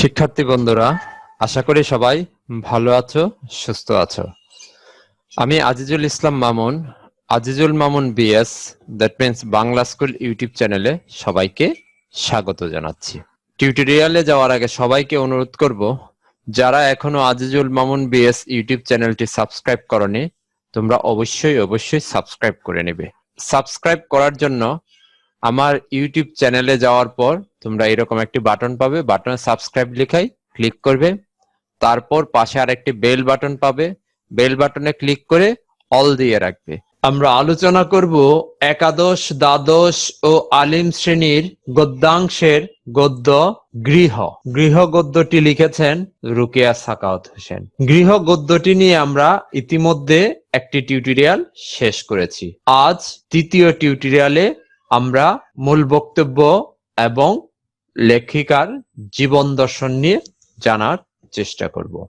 শিক্ষার্থী বন্ধুরা, আশা করি সবাই ভালো আছো, সুস্থ আছো। আমি Azizul Islam Mamun, Azizul Mamun BS that means Bangla school YouTube চ্যানেলে সবাইকে স্বাগত জানাচ্ছি। টিউটোরিয়ালে যাওয়ার আগে সবাইকে অনুরোধ করব, যারা এখনও আজিজুল মামুন বিএস ইউটিউব চ্যানেলটি সাবস্ক্রাইব করনি, তোমরা অবশ্যই অবশ্যই সাবস্ক্রাইব করে নেবে। সাবস্ক্রাইব করার জন্য আমার ইউটিউব চ্যানেলে যাওয়ার পর তোমরা এরকম একটি বাটন পাবে, বাটনে সাবস্ক্রাইব লেখাই ক্লিক করবে। তারপর পাশে আরেকটি বেল বাটন পাবে, বেল বাটনে ক্লিক করে অল দিয়ে রাখবে। আমরা আলোচনা করব একাদশ, দ্বাদশ ও আলিম শ্রেণির গদ্যাংশের গদ্য গৃহ। গৃহ গদ্যটি লিখেছেন রুকেয়া সাকাওয়াত হোসেন। গৃহ গদ্যটি নিয়ে আমরা ইতিমধ্যে একটি টিউটোরিয়াল শেষ করেছি। আজ তৃতীয় টিউটোরিয়ালে আমরা মূল বক্তব্য এবং লেখিকার জীবন দর্শন নিয়ে জানার চেষ্টা করব।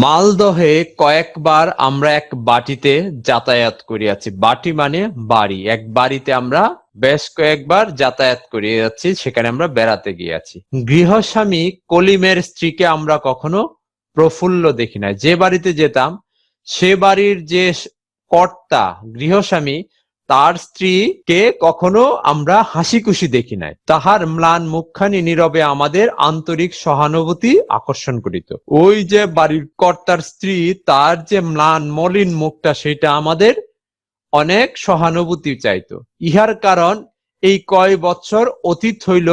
মালদহে কয়েকবার আমরা এক বাটিতে যাতায়াত করিয়াছি। বাটি মানে বাড়ি। এক বাড়িতে আমরা বেশ কয়েকবার যাতায়াত করিয়াছি, সেখানে আমরা বেড়াতে গিয়েছি। গৃহস্বামী কলিমের স্ত্রীকে আমরা কখনো প্রফুল্ল দেখি না যে বাড়িতে যেতাম, সে বাড়ির যে কর্তা, গৃহস্বামী তার স্ত্রীকে কখনো আমরা হাসি খুশি দেখি নাই। তাহার ম্লান মুখখানি নীরবে আমাদের আন্তরিক সহানুভূতি আকর্ষণ করিত। ওই যে বাড়ির কর্তার স্ত্রী, তার যে ম্লান মলিন মুখটা, সেটা আমাদের অনেক সহানুভূতি চাইতো। ইহার কারণ এই কয় বছর অতীত হইল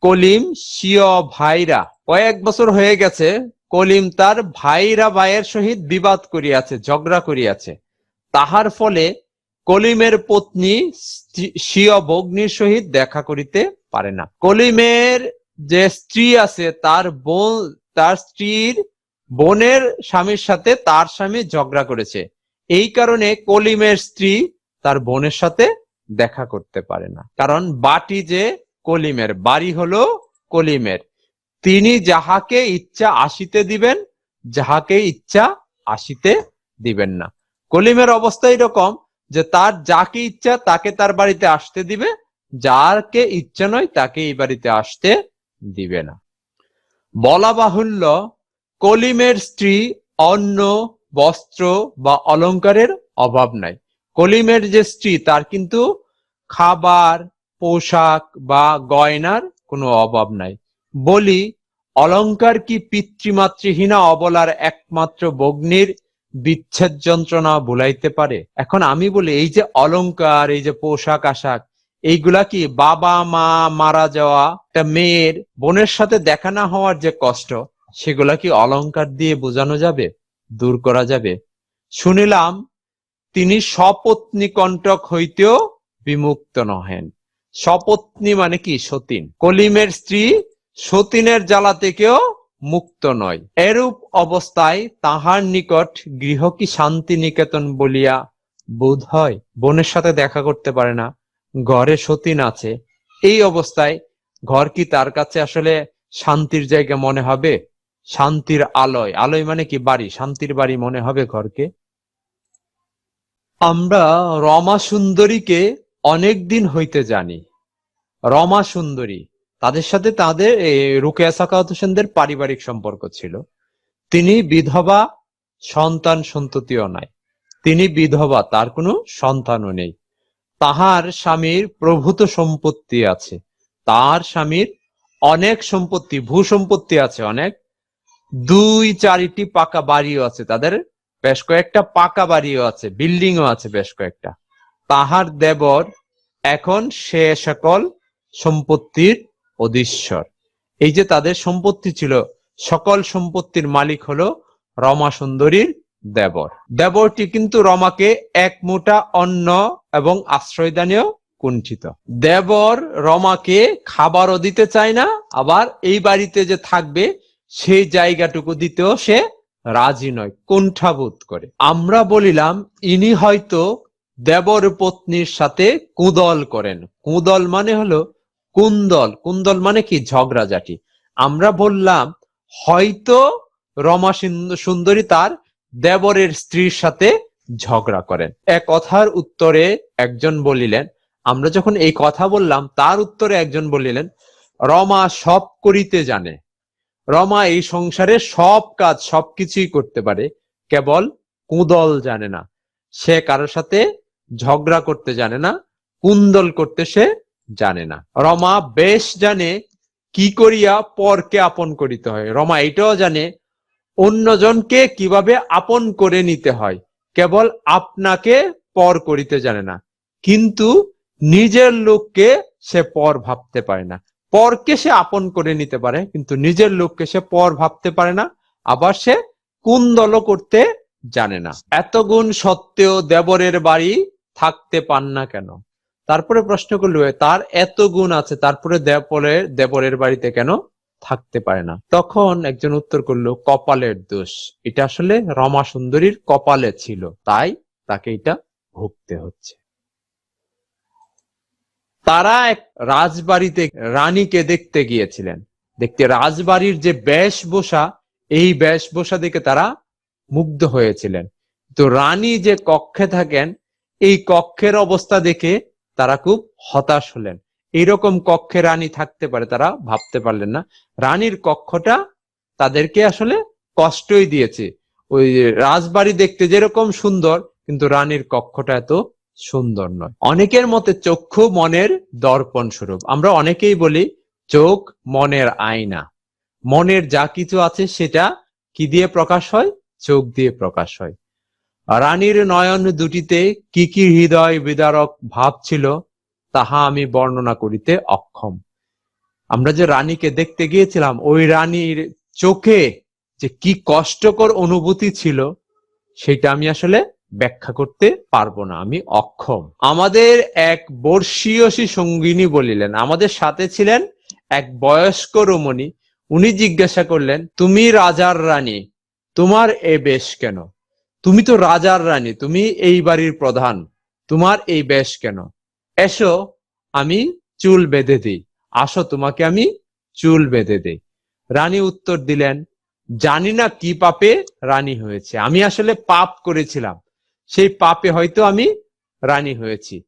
কলিম সিয় ভাইরা। কয়েক বছর হয়ে গেছে, কলিম তার ভাইরা ভাইয়ের সহিত বিবাদ করিয়াছে, ঝগড়া করিয়াছে। তাহার ফলে কলিমের পত্নী স্বীয় ভগ্নির সহিত দেখা করিতে পারে না। কলিমের যে স্ত্রী আছে, তার বোন, তার স্ত্রীর বোনের স্বামীর সাথে তার স্বামী ঝগড়া করেছে। এই কারণে কলিমের স্ত্রী তার বোনের সাথে দেখা করতে পারে না। কারণ বাটি যে কলিমের, বাড়ি হলো কলিমের। তিনি যাহাকে ইচ্ছা আসিতে দিবেন, যাহাকে ইচ্ছা আসিতে দিবেন না। কলিমের অবস্থা এরকম যে তার যাকে ইচ্ছা তাকে তার বাড়িতে আসতে দিবে, যারকে ইচ্ছা নয় তাকে এই বাড়িতে আসতে দিবে না। বলা বাহুল্য, কলিমের স্ত্রী অন্ন, বস্ত্র বা অলংকারের অভাব নাই। কলিমের যে স্ত্রী, তার কিন্তু খাবার, পোশাক বা গয়নার কোনো অভাব নাই। বলি, অলঙ্কার কি পিতৃমাতৃহীনা অবলার একমাত্র বগ্নির বিচ্ছেদ যন্ত্রণা ভুলাইতে পারে। এখন আমি বলি, এই যে অলংকার, এই যে পোশাক আশাক, এইগুলা কি বাবা, মা মারা যাওয়া, একটা মেয়ের বোনের সাথে দেখা না হওয়ার যে কষ্ট, সেগুলা কি অলংকার দিয়ে বোঝানো যাবে, দূর করা যাবে? শুনিলাম, তিনি সপত্নী কণ্টক হইতেও বিমুক্ত নহেন। সপত্নী মানে কি সতীন? কলিমের স্ত্রী সতীনের জ্বালা থেকেও মুক্ত নয়। এরূপ অবস্থায় তাহার নিকট গৃহ কি শান্তি নিকেতন বলিয়া বোধ হয়? বোনের সাথে দেখা করতে পারে না। ঘরে সতীন আছে। এই অবস্থায় ঘর কি তার কাছে আসলে শান্তির জায়গা মনে হবে? শান্তির আলয়। আলয় মানে কি? বাড়ি। শান্তির বাড়ি মনে হবে ঘরকে। আমরা রমা সুন্দরীকে অনেক দিন হইতে জানি। রমা সুন্দরী তাদের সাথে তাদের রুকেয়া সাকাওয়াত হোসেনদের পারিবারিক সম্পর্ক ছিল। তিনি বিধবা, সন্তান সন্ততিও নাই। তিনি বিধবা, তার কোনো সন্তানও নেই। তাহার স্বামীর প্রভূত সম্পত্তি আছে। তার স্বামীর অনেক সম্পত্তি ভূ সম্পত্তি আছে অনেক। দুই চারিটি পাকা বাড়িও আছে তাদের। বেশ কয়েকটা পাকা বাড়িও আছে, বিল্ডিংও আছে বেশ কয়েকটা। তাহার দেবর এখন সে সকল সম্পত্তির অধীশ্বর। এই যে তাদের সম্পত্তি ছিল, সকল সম্পত্তির মালিক হলো রমা সুন্দরীর দেবর। দেবরটি কিন্তু রমাকে এক মোটা অন্ন এবং আশ্রয়দানেও কুণ্ঠিত। দেবর রমাকে খাবারও দিতে চায় না, আবার এই বাড়িতে যে থাকবে, সেই জায়গাটুকু দিতেও সে রাজি নয়, কুণ্ঠাবোধ করে। আমরা বলিলাম, ইনি হয়তো দেবর পত্নীর সাথে কুদল করেন। কুদল মানে হলো কুন্দল কুন্দল মানে কি? ঝগড়াঝাটি আমরা বললাম, হয়তো রমা সুন্দরী তার দেবরের স্ত্রীর সাথে ঝগড়া করেন। এক কথার উত্তরে একজন বলিলেন, আমরা যখন এই কথা বললাম, তার উত্তরে একজন বলিলেন, রমা সব করিতে জানে। রমা এই সংসারে সব কাজ সবকিছুই করতে পারে, কেবল কুদল জানে না। সে কারোর সাথে ঝগড়া করতে জানে না, কুন্দল করতে সে জানে না। রমা বেশ জানে কি করিয়া পরকে আপন করিতে হয়। রমা এটাও জানে অন্যজনকে কীভাবে আপন করে নিতে হয়। কেবল আপনাকে পর করিতে জানে না। কিন্তু নিজের লোককে সে পর ভাবতে পারে না। পরকে সে আপন করে নিতে পারে, কিন্তু নিজের লোককে সে পর ভাবতে পারে না। আবার সে কুন্দল করতে জানে না। এত গুণ সত্ত্বেও দেবরের বাড়ি থাকতে পান না কেন? তারপরে প্রশ্ন করল, তার এত গুণ আছে, তারপরে দেবরের দেবরের বাড়িতে কেন থাকতে পারে না? তখন একজন উত্তর করল, কপালের দোষ। এটা আসলে রমা সুন্দরীর কপালে ছিল, তাই তাকে এটা ভুগতে হচ্ছে। তারা এক রাজবাড়িতে রানীকে দেখতে গিয়েছিলেন। দেখতে রাজবাড়ির যে বেশভূষা, এই বেশভূষা দেখে তারা মুগ্ধ হয়েছিলেন। তো রানী যে কক্ষে থাকেন, এই কক্ষের অবস্থা দেখে তারা খুব হতাশ হলেন। এইরকম কক্ষে রানী থাকতে পারে, তারা ভাবতে পারলেন না। রানীর কক্ষটা তাদেরকে আসলে কষ্টই দিয়েছে। ওই রাজবাড়ি দেখতে যেরকম সুন্দর, কিন্তু রানীর কক্ষটা এত সুন্দর নয়। অনেকের মতে চক্ষু মনের দর্পণ স্বরূপ। আমরা অনেকেই বলি, চোখ মনের আয়না। মনের যা কিছু আছে সেটা কি দিয়ে প্রকাশ হয়? চোখ দিয়ে প্রকাশ হয়। রানীর নয়ন দুটিতে কি কি হৃদয় বিদারক ভাব ছিল, তাহা আমি বর্ণনা করিতে অক্ষম। আমরা যে রানীকে দেখতে গিয়েছিলাম, ওই রানীর চোখে যে কি কষ্টকর অনুভূতি ছিল, সেটা আমি আসলে ব্যাখ্যা করতে পারব না, আমি অক্ষম। আমাদের এক বর্ষীয়সী সঙ্গিনী বলিলেন, আমাদের সাথে ছিলেন এক বয়স্ক রমণী, উনি জিজ্ঞাসা করলেন, তুমি রাজার রানী, তোমার এ বেশ কেন? তুমি তো রাজার রানী, তুমি এই বাড়ির প্রধান। তোমার এই বেশ কেন? এসো, আমি চুল বেঁধে দিই। আসো, তোমাকে আমি চুল বেঁধে দেই। রানী উত্তর দিলেন, জানি না কি পাপে রানী হয়েছে। আমি আসলে পাপ করেছিলাম। সেই পাপে হয়তো আমি রানী হয়েছি।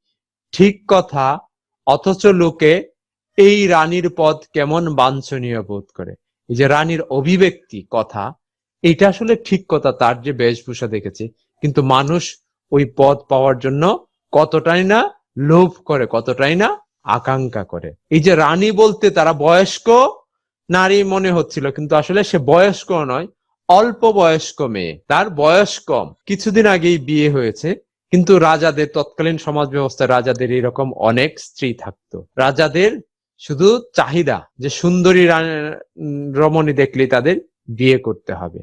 ঠিক কথা, অথচ লোকে এই রানীর পদ কেমন বাঞ্ছনীয় বোধ করে। এই যে রানীর অভিব্যক্তি, কথা এটা আসলে ঠিক কথা, তার যে বেশভূষা দেখেছে। কিন্তু মানুষ ওই পদ পাওয়ার জন্য কতটাই না লোভ করে, কতটাই না আকাঙ্ক্ষা করে। এই যে রানী বলতে তারা বয়স্ক নারী মনে হচ্ছিল, কিন্তু আসলে সে বয়স্ক নয়, অল্প বয়স্ক মেয়ে। তার বয়স কম। কিছুদিন আগেই বিয়ে হয়েছে, কিন্তু রাজাদের, তৎকালীন সমাজ ব্যবস্থায় রাজাদের এরকম অনেক স্ত্রী থাকতো। রাজাদের শুধু চাহিদা, যে সুন্দরী রমণী দেখলে তাদের বিয়ে করতে হবে।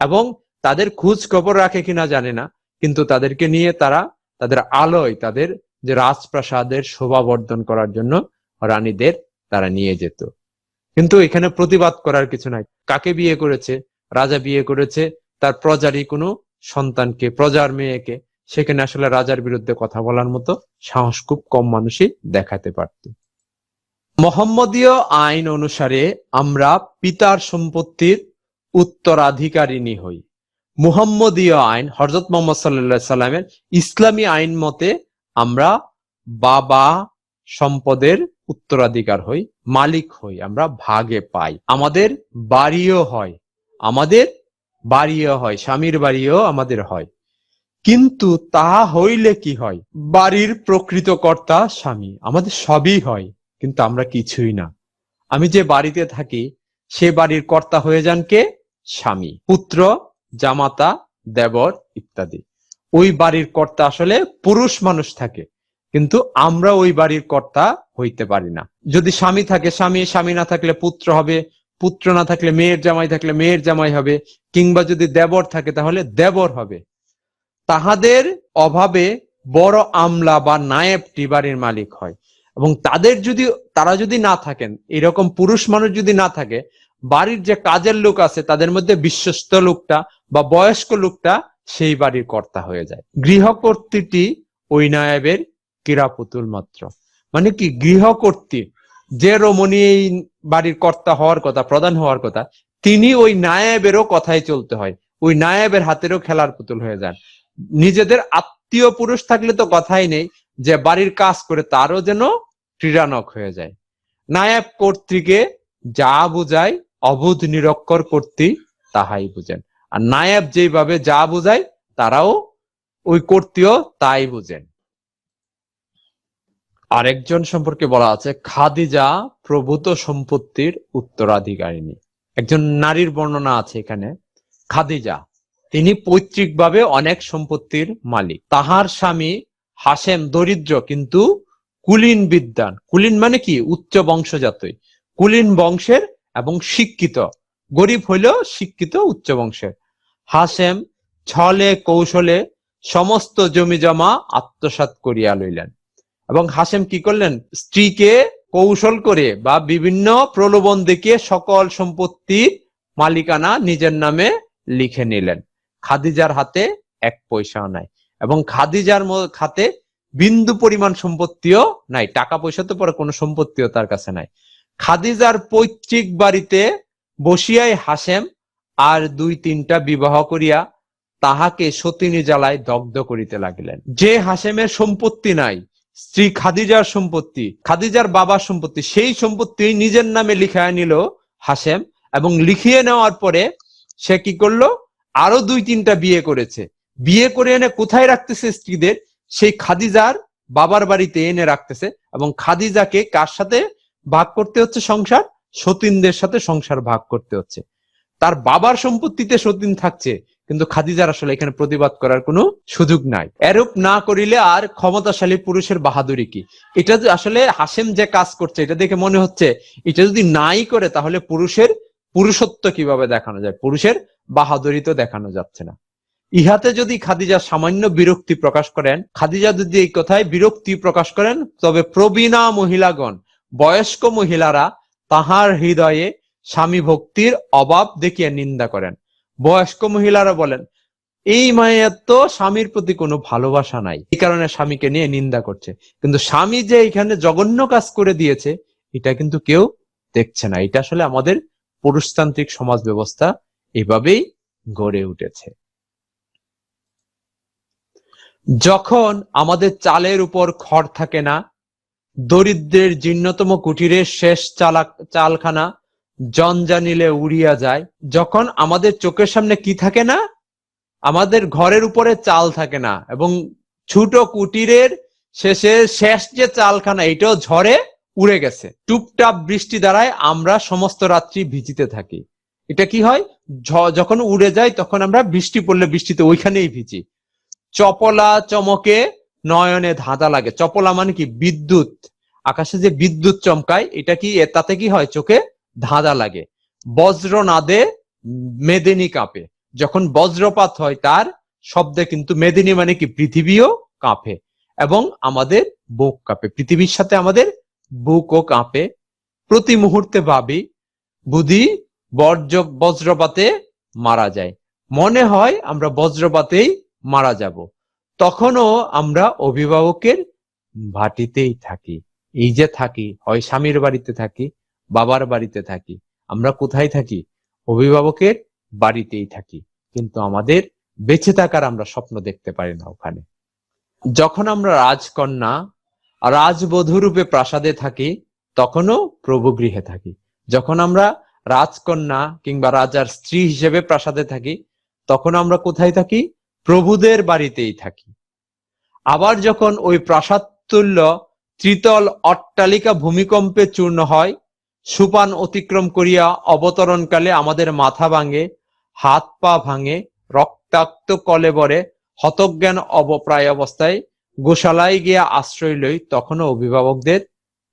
এবং তাদের খোঁজ খবর রাখে কিনা জানে না, কিন্তু তাদেরকে নিয়ে তারা, তাদের আলোয়, তাদের যে রাজপ্রাসাদের শোভাবর্ধন করার জন্য রানীদের তারা নিয়ে যেত। কিন্তু এখানে প্রতিবাদ করার কিছু নাই। কাকে বিয়ে করেছে? রাজা বিয়ে করেছে তার প্রজারই কোনো সন্তানকে, প্রজার মেয়েকে। সেখানে আসলে রাজার বিরুদ্ধে কথা বলার মতো সাহস খুব কম মানুষই দেখাতে পারত। মোহাম্মদীয় আইন অনুসারে আমরা পিতার সম্পত্তির উত্তরাধিকারিণী হই। মুহাম্মদীয় আইন হরজত মোহাম্মদ সাল্লা সাল্লামের ইসলামী আইন মতে আমরা বাবা সম্পদের উত্তরাধিকার হই, মালিক হই, আমরা ভাগে পাই। আমাদের বাড়িও হয়, আমাদের বাড়িও হয়, স্বামীর বাড়িও আমাদের হয়। কিন্তু তা হইলে কি হয়? বাড়ির প্রকৃত কর্তা স্বামী, আমাদের সবই হয়, কিন্তু আমরা কিছুই না। আমি যে বাড়িতে থাকি, সে বাড়ির কর্তা হয়ে যান কে? স্বামী, পুত্র, জামাতা, দেবর ইত্যাদি। ওই বাড়ির কর্তা আসলে পুরুষ মানুষ থাকে, কিন্তু আমরা ওই বাড়ির কর্তা হইতে পারি না। যদি স্বামী থাকে, স্বামী স্বামী না থাকলে পুত্র হবে, পুত্র না থাকলে মেয়ের জামাই থাকলে মেয়ের জামাই হবে, কিংবা যদি দেবর থাকে তাহলে দেবর হবে। তাহাদের অভাবে বড় আমলা বা নায়েবটি বাড়ির মালিক হয়। এবং তাদের যদি, তারা যদি না থাকেন, এরকম পুরুষ মানুষ যদি না থাকে বাড়ির যে কাজের লোক আছে, তাদের মধ্যে বিশ্বস্ত লোকটা বা বয়স্ক লোকটা সেই বাড়ির কর্তা হয়ে যায়। গৃহকর্ত্রীটি ওই নায়েবের কিরাপুতুল মাত্র। মানে কি? গৃহকর্ত্রী, যে রমণী এই বাড়ির কর্তা হওয়ার কথা, প্রধান হওয়ার কথা, তিনি ওই নায়েবেরও কথাই চলতে হয়। ওই নায়েবের হাতেরও খেলার পুতুল হয়ে যান নিজেদের আত্মীয় পুরুষ থাকলে তো কথাই নেই যে বাড়ির কাজ করে তারও যেন ক্রীড়ানক হয়ে যায়। নায়াব কর্তৃকে যা বুঝায় অবুধ নিরক্ষর কর্তৃ তাহাই বুঝেন। আর নায়াব যেভাবে যা বুঝায়, তারাও ওই কর্তৃও তাই বুঝেন। আরেকজন সম্পর্কে বলা আছে, খাদিজা প্রভূত সম্পত্তির উত্তরাধিকারিণী। একজন নারীর বর্ণনা আছে এখানে। খাদিজা, তিনি পৈতৃকভাবে অনেক সম্পত্তির মালিক। তাহার স্বামী হাসেম দরিদ্র, কিন্তু কুলীন বিদ্যান কুলীন মানে কি? উচ্চ বংশজাতই। কুলীন বংশের এবং শিক্ষিত। গরিব হইলেও শিক্ষিত উচ্চ বংশের। হাসেম ছলে কৌশলে সমস্ত জমি জমা আত্মসাৎ করিয়া লইলেন। এবং হাসেম কি করলেন? স্ত্রীকে কৌশল করে বা বিভিন্ন প্রলোভন দেখিয়ে সকল সম্পত্তির মালিকানা নিজের নামে লিখে নিলেন। খাদিজার হাতে এক পয়সাও নাই। এবং খাদিজার খাতে বিন্দু পরিমাণ সম্পত্তিও নাই। টাকা পয়সা তো পরে কোনো সম্পত্তিও তার কাছে নাই। খাদিজার পৈতৃক বাড়িতে বসিয়াই হাসেম আর দুই তিনটা বিবাহ করিয়া তাহাকে সতিনী জ্বালায় দগ্ধ করিতে লাগিলেন। যে হাসেমের সম্পত্তি নাই, স্ত্রী খাদিজার সম্পত্তি, খাদিজার বাবার সম্পত্তি, সেই সম্পত্তি নিজের নামে লিখায় নিল হাসেম এবং লিখিয়ে নেওয়ার পরে সে কি করল? আরও দুই তিনটা বিয়ে করেছে। বিয়ে করে এনে কোথায় রাখতেছে স্ত্রীদের? সেই খাদিজার বাবার বাড়িতে এনে রাখতেছে এবং খাদিজাকে কার সাথে? ভাগ করতে হচ্ছে সংসার, সতীনদের সাথে সংসার ভাগ করতে হচ্ছে। তার বাবার সম্পত্তিতে সতীন থাকছে, কিন্তু খাদিজার আসলে এখানে প্রতিবাদ করার কোনো সুযোগ নাই। এরূপ না করিলে আর ক্ষমতাশালী পুরুষের বাহাদুরি কি? এটা আসলে হাসেম যে কাজ করছে, এটা দেখে মনে হচ্ছে, এটা যদি নাই করে তাহলে পুরুষের পুরুষত্ব কীভাবে দেখানো যায়? পুরুষের বাহাদুরি তো দেখানো যাচ্ছে না। ইহাতে যদি খাদিজা সামান্য বিরক্তি প্রকাশ করেন, খাদিজা যদি এই কথায় বিরক্তি প্রকাশ করেন, তবে প্রবীণা মহিলাগণ বয়স্ক মহিলারা তাহার হৃদয়ে স্বামী ভক্তির অভাব দেখিয়ে নিন্দা করেন। বয়স্ক মহিলারা বলেন, এই মায়ের তো স্বামীর প্রতি কোনো ভালোবাসা নাই। এই কারণে স্বামীকে নিয়ে নিন্দা করছে। কিন্তু স্বামী যে এখানে জঘন্য কাজ করে দিয়েছে, এটা কিন্তু কেউ দেখছে না। এটা আসলে আমাদের পুরুষতান্ত্রিক সমাজ ব্যবস্থা এভাবেই গড়ে উঠেছে। যখন আমাদের চালের উপর খড় থাকে না দরিদ্রের জীর্ণতম কুটিরের শেষ চালাক চালখানা জঞ্জানিলে উড়িয়া যায়। যখন আমাদের চোখের সামনে কি থাকে না? আমাদের ঘরের উপরে চাল থাকে না এবং ছোট কুটিরের শেষে শেষ যে চালখানা এটাও ঝড়ে উড়ে গেছে। টুপটাপ বৃষ্টি দ্বারায় আমরা সমস্ত রাত্রি ভিজিতে থাকি। এটা কি হয়? যখন উড়ে যায়, তখন আমরা বৃষ্টি পড়লে বৃষ্টিতে ওইখানেই ভিজি। চপলা, চমকে নয়নে ধাঁধা লাগে। চপলা মানে কি? বিদ্যুৎ। আকাশে যে বিদ্যুৎ চমকায়, এটা কি তাতে কি হয়? চোখে ধাঁধা লাগে। বজ্র নাদে মেদিনী কাঁপে। যখন বজ্রপাত হয় তার শব্দে কিন্তু মেদিনী মানে কি? পৃথিবীও কাঁপে এবং আমাদের বুক কাঁপে। পৃথিবীর সাথে আমাদের বুকও কাঁপে। প্রতি মুহূর্তে ভাবি, বুধি বর্জ্য, বজ্রপাতে মারা যায়। মনে হয় আমরা বজ্রপাতেই মারা যাব। তখনও আমরা অভিভাবকের ভাটিতেই থাকি। এই যে থাকি, হয় স্বামীর বাড়িতে থাকি, বাবার বাড়িতে থাকি, আমরা কোথায় থাকি? অভিভাবকের বাড়িতেই থাকি। কিন্তু আমাদের বেঁচে থাকার আমরা স্বপ্ন দেখতে পারি না ওখানে। যখন আমরা রাজকন্যা রাজবধূ রূপে প্রাসাদে থাকি, তখনও প্রভু গৃহে থাকি। যখন আমরা রাজকন্যা কিংবা রাজার স্ত্রী হিসেবে প্রাসাদে থাকি, তখন আমরা কোথায় থাকি? প্রভুদের বাড়িতেই থাকি। আবার যখন ওই প্রাসাদ তুল্য ত্রিতল অট্টালিকা ভূমিকম্পে চূর্ণ হয়, সুপান অতিক্রম করিয়া অবতরণকালে আমাদের মাথা ভাঙে, হাত পা ভাঙে, রক্তাক্ত কলেবরে হতজ্ঞান অবপ্রায় অবস্থায় গোশালায় গিয়া আশ্রয় লই তখনও অভিভাবকদের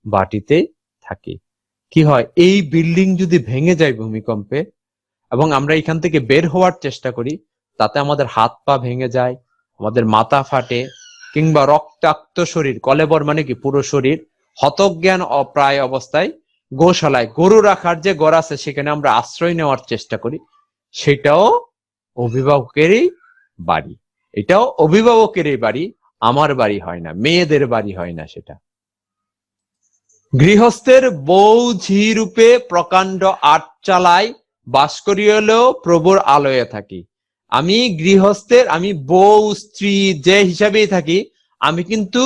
বাটিতে থাকি। কি হয়, এই বিল্ডিং যদি ভেঙে যায় ভূমিকম্পে, এবং আমরা এখান থেকে বের হওয়ার চেষ্টা করি তাতে আমাদের হাত পা ভেঙে যায়, আমাদের মাথা ফাটে, কিংবা রক্তাক্ত শরীর, কলেবর মানে কি? পুরো শরীর হতজ্ঞান অপ্রায় অবস্থায় গোশালায়, গরু রাখার যে ঘর আছে সেখানে আমরা আশ্রয় নেওয়ার চেষ্টা করি। সেটাও অভিভাবকেরই বাড়ি। এটাও অভিভাবকেরই বাড়ি, আমার বাড়ি হয় না, মেয়েদের বাড়ি হয় না সেটা। গৃহস্থের বউ ঝি রূপে প্রকাণ্ড আট চালায় বাস করিলেও প্রভুর আলয়ে থাকি। আমি গৃহস্থের, আমি বউ, স্ত্রী, যে হিসাবেই থাকি, আমি কিন্তু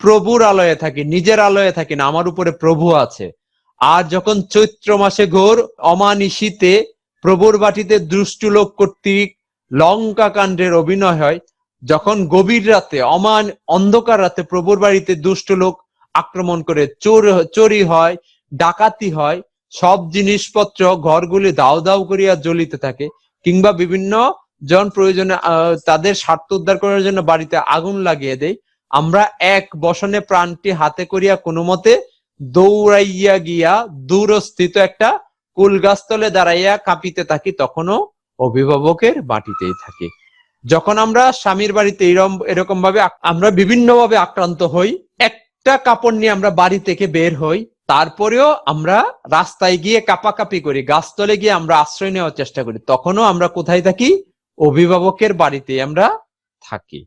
প্রভুর আলয়ে থাকি, নিজের আলয়ে থাকি না, আমার উপরে প্রভু আছে। আর যখন চৈত্র মাসে ঘোর অমানিশীতে প্রভুর বাটিতে দুষ্টু লোক কর্তৃক লঙ্কা কাণ্ডের অভিনয় হয়, যখন গভীর রাতে, অমান অন্ধকার রাতে প্রভুর বাড়িতে দুষ্ট লোক আক্রমণ করে, চোর চুরি হয়, ডাকাতি হয়, সব জিনিসপত্র ঘরগুলি দাও দাও করিয়া জ্বলিতে থাকে, কিংবা বিভিন্ন জন প্রয়োজনে তাদের স্বার্থ উদ্ধার করার জন্য বাড়িতে আগুন লাগিয়ে দেয় আমরা এক বসনে প্রাণটি হাতে করিয়া কোনো মতে দৌড়াইয়া গিয়া দূরস্থিত একটা কুল গাছতলে দাঁড়াইয়া কাঁপিতে থাকি, তখনও অভিভাবকের বাটিতেই থাকি। যখন আমরা স্বামীর বাড়িতে এরকম ভাবে আমরা বিভিন্ন ভাবে আক্রান্ত হই, একটা কাপড় নিয়ে আমরা বাড়ি থেকে বের হই, তারপরেও আমরা রাস্তায় গিয়ে কাপাকাপি করি, গাছতলে গিয়ে আমরা আশ্রয় নেওয়ার চেষ্টা করি, তখনও আমরা কোথায় থাকি? অভিভাবকের বাড়িতে আমরা থাকি।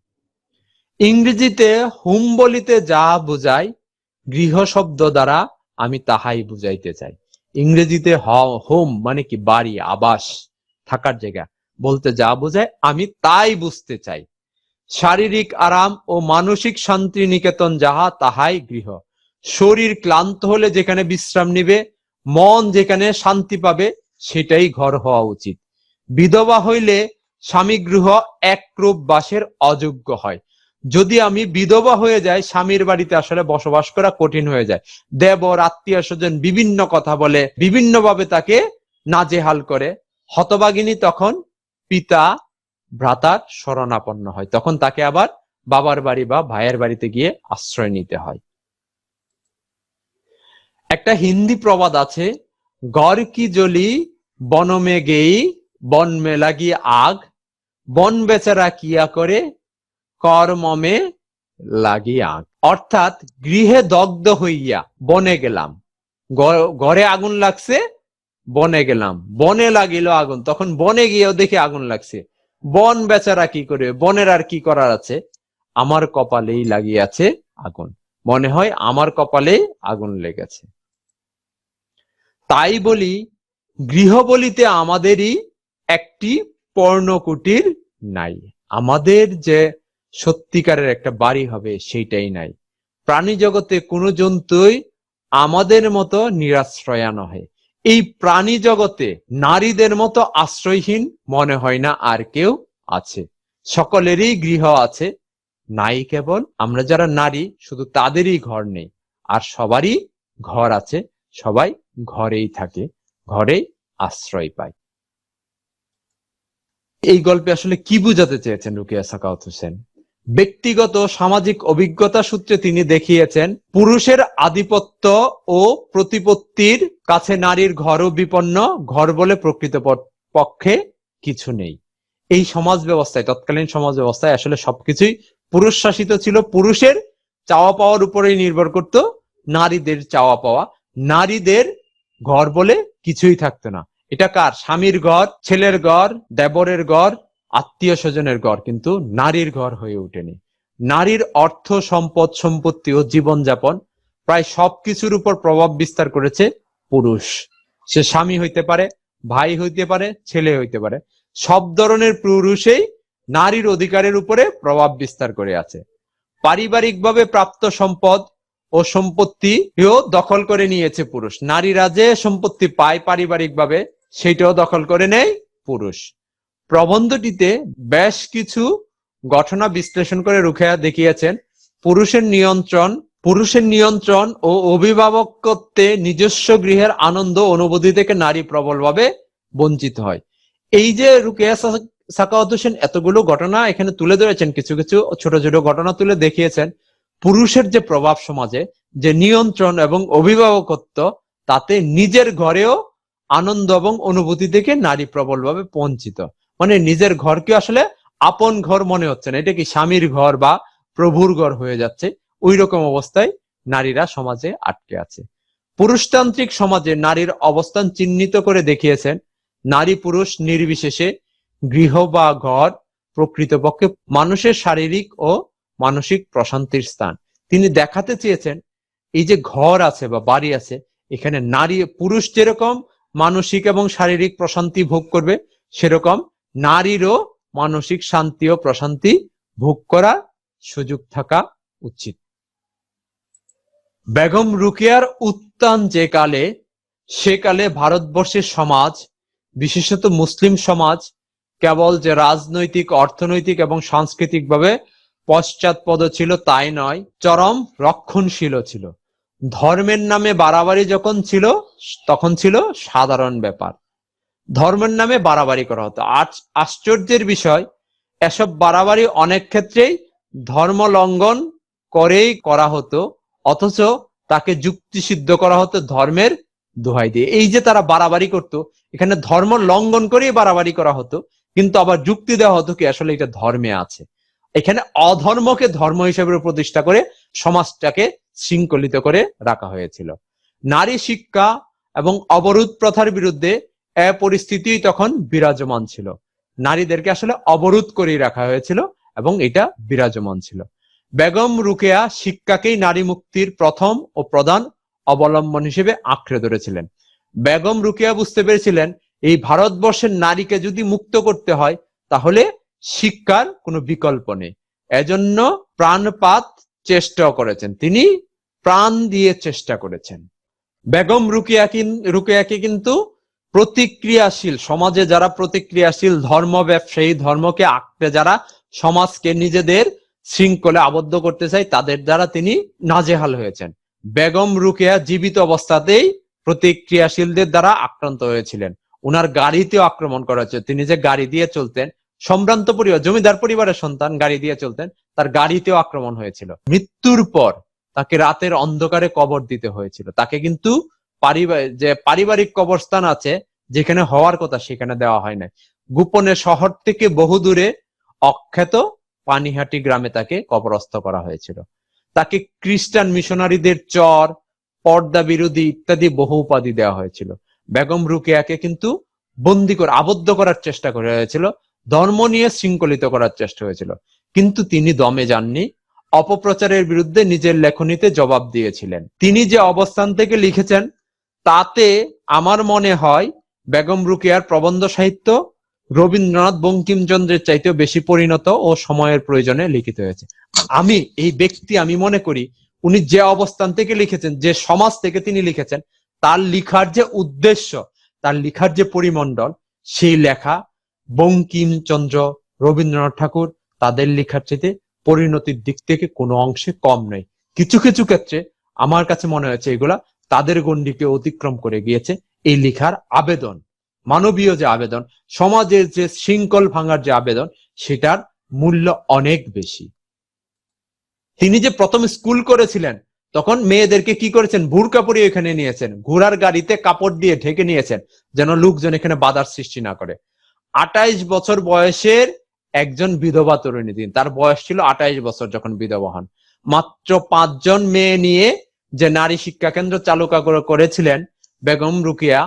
ইংরেজিতে হুম বলিতে যা বোঝায় গৃহ শব্দ দ্বারা আমি তাহাই বুঝাইতে চাই। ইংরেজিতে হোম মানে কি বাড়ি, আবাস থাকার জায়গা। বলতে যা বোঝায় আমি তাই বুঝতে চাই। শারীরিক আরাম ও মানসিক শান্তি নিকেতন যাহা, তাহাই গৃহ। শরীর ক্লান্ত হলে যেখানে বিশ্রাম নিবে, মন যেখানে শান্তি পাবে, সেটাই ঘর হওয়া উচিত। বিধবা হইলে স্বামী গৃহ এক একরূপ বাসের অযোগ্য হয়। যদি আমি বিধবা হয়ে যাই, স্বামীর বাড়িতে আসলে বসবাস করা কঠিন হয়ে যায়। দেবর, আত্মীয় স্বজন বিভিন্ন কথা বলে, বিভিন্নভাবে তাকে নাজেহাল করে। হতবাগিনী তখন পিতা, ভ্রাতার শরণাপন্ন হয়। তখন তাকে আবার বাবার বাড়ি বা ভাইয়ের বাড়িতে গিয়ে আশ্রয় নিতে হয়। একটা হিন্দি প্রবাদ আছে, গড় কি জলি, বনমে গেই বন মে লাগি আগ। বন বেচারা কিয়া করে? কর্মমে লাগি আগ অর্থাৎ গৃহে দগ্ধ হইয়া বনে গেলাম। ঘরে আগুন লাগছে, বনে গেলাম। বনে লাগিল আগুন। তখন বনে গিয়েও দেখে আগুন লাগছে। বন বেচারা কি করবে বনের আর কি করার আছে? আমার কপালেই লাগিয়াছে আগুন। মনে হয় আমার কপালে আগুন লেগেছে। তাই বলি গৃহ বলিতে আমাদেরই একটি পর্ণকুটির নাই। আমাদের যে সত্যিকারের একটা বাড়ি হবে, সেইটাই নাই। প্রাণী জগতে কোনো জন্তুই আমাদের মতো নিরাশ্রয়া নহে। এই প্রাণী জগতে নারীদের মতো আশ্রয়হীন মনে হয় না আর কেউ আছে। সকলেরই গৃহ আছে, নাই কেবল। আমরা যারা নারী, শুধু তাদেরই ঘর নেই। আর সবারই ঘর আছে, সবাই ঘরেই থাকে, ঘরেই আশ্রয় পায়। এই গল্পে আসলে কি বুঝাতে চেয়েছেন রুকিয়া সাকাউত হোসেন? ব্যক্তিগত সামাজিক অভিজ্ঞতা সূত্রে তিনি দেখিয়েছেন, পুরুষের আধিপত্য ও প্রতিপত্তির কাছে নারীর ঘরও বিপন্ন, ঘর বলে প্রকৃত পক্ষে কিছু নেই। এই সমাজ ব্যবস্থায়, তৎকালীন সমাজ ব্যবস্থায় আসলে সবকিছুই পুরুষ শাসিত ছিল। পুরুষের চাওয়া পাওয়ার উপরেই নির্ভর করত, নারীদের চাওয়া পাওয়া। নারীদের ঘর বলে কিছুই থাকতো না। এটা কার? স্বামীর ঘর, ছেলের ঘর, দেবরের ঘর, আত্মীয় স্বজনের ঘর, কিন্তু নারীর ঘর হয়ে ওঠেনি। নারীর অর্থ, সম্পদ, সম্পত্তি ও জীবনযাপন প্রায় সবকিছুর উপর প্রভাব বিস্তার করেছে পুরুষ। সে স্বামী হইতে পারে, ভাই হইতে পারে, ছেলে হইতে পারে। সব ধরনের পুরুষেই নারীর অধিকারের উপরে প্রভাব বিস্তার করে আছে। পারিবারিকভাবে প্রাপ্ত সম্পদ ও সম্পত্তিও দখল করে নিয়েছে পুরুষ। নারীরা যে সম্পত্তি পায় পারিবারিকভাবে সেটাও দখল করে নেয় পুরুষ। প্রবন্ধটিতে বেশ কিছু ঘটনা বিশ্লেষণ করে রুখেয়া দেখিয়েছেন। পুরুষের নিয়ন্ত্রণ পুরুষের নিয়ন্ত্রণ ও অভিভাবকত্বে নিজস্ব গৃহের আনন্দ অনুভূতি থেকে নারী প্রবলভাবে বঞ্চিত হয়। এই যে রুকেয়া সাকাওয়াত হোসেন এতগুলো ঘটনা এখানে তুলে ধরেছেন, কিছু কিছু ছোট ছোট ঘটনা তুলে দেখিয়েছেন, পুরুষের যে প্রভাব সমাজে, যে নিয়ন্ত্রণ এবং অভিভাবকত্ব, তাতে নিজের ঘরেও আনন্দ এবং অনুভূতি থেকে নারী প্রবলভাবে বঞ্চিত। মানে নিজের ঘরকে আসলে আপন ঘর মনে হচ্ছে না। এটা কি স্বামীর ঘর বা প্রভুর ঘর হয়ে যাচ্ছে? ওই রকম অবস্থায় নারীরা সমাজে আটকে আছে। পুরুষতান্ত্রিক সমাজে নারীর অবস্থান চিহ্নিত করে দেখিয়েছেন। নারী পুরুষ নির্বিশেষে গৃহ বা ঘর প্রকৃতপক্ষে মানুষের শারীরিক ও মানসিক প্রশান্তির স্থান। তিনি দেখাতে চেয়েছেন, এই যে ঘর আছে বা বাড়ি আছে, এখানে নারী পুরুষ যেরকম মানসিক এবং শারীরিক প্রশান্তি ভোগ করবে। সেরকম নারীরও মানসিক শান্তি ও প্রশান্তি ভোগ করার সুযোগ থাকা উচিত। বেগম রুকিয়ার উত্তান যে কালে সেকালে ভারতবর্ষের সমাজ, বিশেষত মুসলিম সমাজ, কেবল যে রাজনৈতিক, অর্থনৈতিক এবং সাংস্কৃতিকভাবে পশ্চাৎপদ ছিল তাই নয়, চরম রক্ষণশীল ছিল। ধর্মের নামে বাড়াবাড়ি যখন ছিল, তখন ছিল সাধারণ ব্যাপার। ধর্মের নামে বাড়াবাড়ি করা হতো। আশ্চর্যের বিষয়, এসব বাড়াবাড়ি অনেক ক্ষেত্রেই ধর্ম লঙ্ঘন করেই করা হতো, অথচ তাকে যুক্তি সিদ্ধ করা হতো ধর্মের দোহাই দিয়ে। এই যে তারা বাড়াবাড়ি করত, এখানে ধর্ম লঙ্ঘন করেই বাড়াবাড়ি করা হতো, কিন্তু আবার যুক্তি দেওয়া হতো কি, আসলে এটা ধর্মে আছে। এখানে অধর্মকে ধর্ম হিসেবে প্রতিষ্ঠা করে সমাজটাকে শৃঙ্খলিত করে রাখা হয়েছিল। নারী শিক্ষা এবং অবরোধ প্রথার বিরুদ্ধে এ পরিস্থিতি তখন বিরাজমান ছিল। নারীদেরকে আসলে অবরোধ করে রাখা হয়েছিল এবং এটা বিরাজমান ছিল। বেগম রুকেয়া শিক্ষাকেই নারী মুক্তির প্রথম ও প্রধান অবলম্বন হিসেবে আঁকড়ে ধরেছিলেন। বেগম রুকেয়া বুঝতে পেরেছিলেন, এই ভারতবর্ষের নারীকে যদি মুক্ত করতে হয়, তাহলে শিক্ষার কোনো বিকল্প নেই। এজন্য প্রাণপাত চেষ্টাও করেছেন। তিনি প্রাণ দিয়ে চেষ্টা করেছেন। বেগম রুকিয়া রুকিয়াকে কিন্তু প্রতিক্রিয়াশীল, সমাজে যারা প্রতিক্রিয়াশীল, ধর্ম ব্যবসায়ী ধর্মকে আঁকড়ে যারা সমাজকে নিজেদের শৃঙ্খলে আবদ্ধ করতে চায়, তাদের দ্বারা তিনি নাজেহাল হয়েছেন। বেগম রুকিয়া জীবিত অবস্থাতেই প্রতিক্রিয়াশীলদের দ্বারা আক্রান্ত হয়েছিলেন। উনার গাড়িতেও আক্রমণ করা হচ্ছে তিনি যে গাড়ি দিয়ে চলতেন সম্ভ্রান্ত পরিবার, জমিদার পরিবারের সন্তান গাড়ি দিয়ে চলতেন, তার গাড়িতেও আক্রমণ হয়েছিল। মৃত্যুর পর তাকে রাতের অন্ধকারে কবর দিতে হয়েছিল। তাকে কিন্তু যে পারিবারিক কবরস্থান আছে, যেখানে হওয়ার কথা সেখানে দেওয়া হয় না গোপনে শহর থেকে বহু দূরে অখ্যাত পানিহাটি গ্রামে তাকে কবরস্থ করা হয়েছিল। তাকে খ্রিস্টান মিশনারিদের চর, পর্দা বিরোধী ইত্যাদি বহু উপাধি দেওয়া হয়েছিল। বেগম রুকেয়াকে কিন্তু বন্দি করে, আবদ্ধ করার চেষ্টা করা হয়েছিল। ধর্ম নিয়ে শৃঙ্খলিত করার চেষ্টা হয়েছিল। কিন্তু তিনি দমে যাননি। অপপ্রচারের বিরুদ্ধে নিজের লেখনীতে জবাব দিয়েছিলেন। তিনি যে অবস্থান থেকে লিখেছেন, তাতে আমার মনে হয় বেগম রুকিয়ার প্রবন্ধ সাহিত্য রবীন্দ্রনাথ বঙ্কিমচন্দ্রের চাইতেও বেশি পরিণত ও সময়ের প্রয়োজনে লিখিত হয়েছে। আমি, এই ব্যক্তি আমি মনে করি, উনি যে অবস্থান থেকে লিখেছেন, যে সমাজ থেকে তিনি লিখেছেন, তার লিখার যে উদ্দেশ্য, তার লিখার যে পরিমণ্ডল, সেই লেখা বঙ্কিমচন্দ্র রবীন্দ্রনাথ ঠাকুর তাদের লেখার চাইতে পরিণতির দিক থেকে কোনো অংশে কম নেই কিছু কিছু ক্ষেত্রে আমার কাছে মনে হয়েছে এগুলা তাদের গণ্ডিকে অতিক্রম করে গিয়েছে এই লেখার আবেদন, মানবীয় যে আবেদন, সমাজের যে শৃঙ্খল ভাঙার যে আবেদন, সেটার মূল্য অনেক বেশি। তিনি যে প্রথম স্কুল করেছিলেন, তখন মেয়েদেরকে কি করেছেন? ভুরকা পরিয়ে এখানে নিয়েছেন, ঘোড়ার গাড়িতে কাপড় দিয়ে ঢেকে নিয়েছেন, যেন লোকজন এখানে বাধার সৃষ্টি না করে। আটাইশ বছর বয়সের একজন বিধবা তরুণী তিনি তার বয়স ছিল আটাইশ বছর যখন বিধবা হন। মাত্র পাঁচজন মেয়ে নিয়ে যে নারী শিক্ষা কেন্দ্র চালু করেছিলেন বেগম রুকিয়া,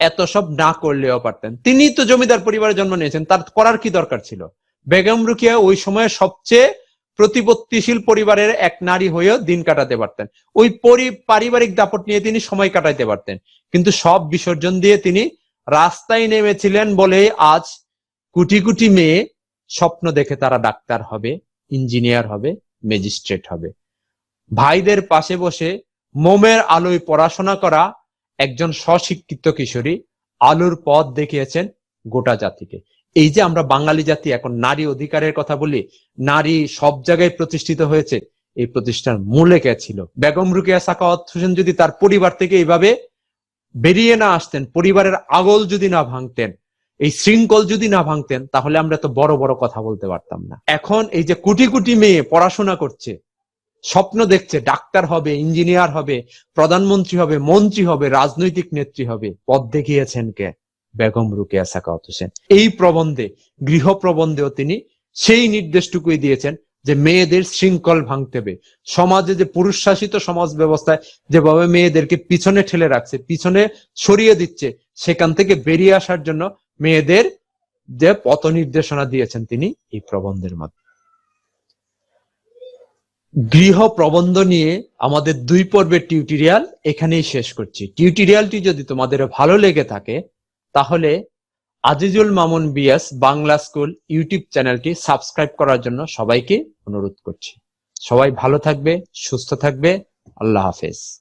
এত সব না করলেও পারতেন। তিনি তো জমিদার পরিবারে জন্ম নিয়েছেন, তার করার কি দরকার ছিল? বেগম রুকিয়া ওই সময় সবচেয়ে প্রতিপত্তিশীল পরিবারের এক নারী হয়েও দিন কাটাতে পারতেন। ওই পারিবারিক দাপট নিয়ে তিনি সময় কাটাইতে পারতেন। কিন্তু সব বিসর্জন দিয়ে তিনি রাস্তায় নেমেছিলেন বলে আজ কুটি কুটি মেয়ে স্বপ্ন দেখে তারা ডাক্তার হবে, ইঞ্জিনিয়ার হবে, ম্যাজিস্ট্রেট হবে। ভাইদের পাশে বসে মোমের আলোয় পড়াশোনা করা একজন স্বশিক্ষিত কিশোরী আলোর পথ দেখিয়েছেন গোটা জাতিকে। এই যে আমরা বাঙালি জাতি, এখন নারী অধিকারের কথা বলি, নারী সব জায়গায় প্রতিষ্ঠিত হয়েছে, এই প্রতিষ্ঠান মূলে কে ছিল? বেগম রুকিয়া সাকাওয়াত হোসেন যদি তার পরিবার থেকে এইভাবে বেরিয়ে না আসতেন, পরিবারের আগল যদি না ভাঙতেন, এই শৃঙ্খল যদি না ভাঙতেন, তাহলে আমরা তো বড় বড় কথা বলতে পারতাম না। এখন এই যে কোটি কোটি মেয়ে পড়াশোনা করছে, স্বপ্ন দেখছে, ডাক্তার হবে, ইঞ্জিনিয়ার হবে, প্রধানমন্ত্রী হবে, মন্ত্রী হবে, রাজনৈতিক নেত্রী হবে পদ দেখিয়েছেন কে? বেগম রুকেয়া, সাকাওয়াত হোসেন। এই প্রবন্ধে, গৃহ প্রবন্ধেও তিনি সেই নির্দেশটুকুই দিয়েছেন যে মেয়েদের শৃঙ্খল ভাঙতে হবে। সমাজে যে পুরুষ শাসিত সমাজ ব্যবস্থায় যেভাবে মেয়েদেরকে পিছনে ঠেলে রাখছে, পিছনে সরিয়ে দিচ্ছে, সেখান থেকে বেরিয়ে আসার জন্য মেয়েদের যে পথ নির্দেশনা দিয়েছেন তিনি এই প্রবন্ধের মাধ্যমে। গৃহ প্রবন্ধ নিয়ে আমাদের দুই পর্বের টিউটোরিয়াল এখানেই শেষ করছি। টিউটোরিয়ালটি যদি তোমাদের ভালো লেগে থাকে, তাহলে Azizul Mamun BS Bangla school YouTube চ্যানেলটি সাবস্ক্রাইব করার জন্য সবাইকে অনুরোধ করছি। সবাই ভালো থাকবে, সুস্থ থাকবে। আল্লাহ হাফেজ।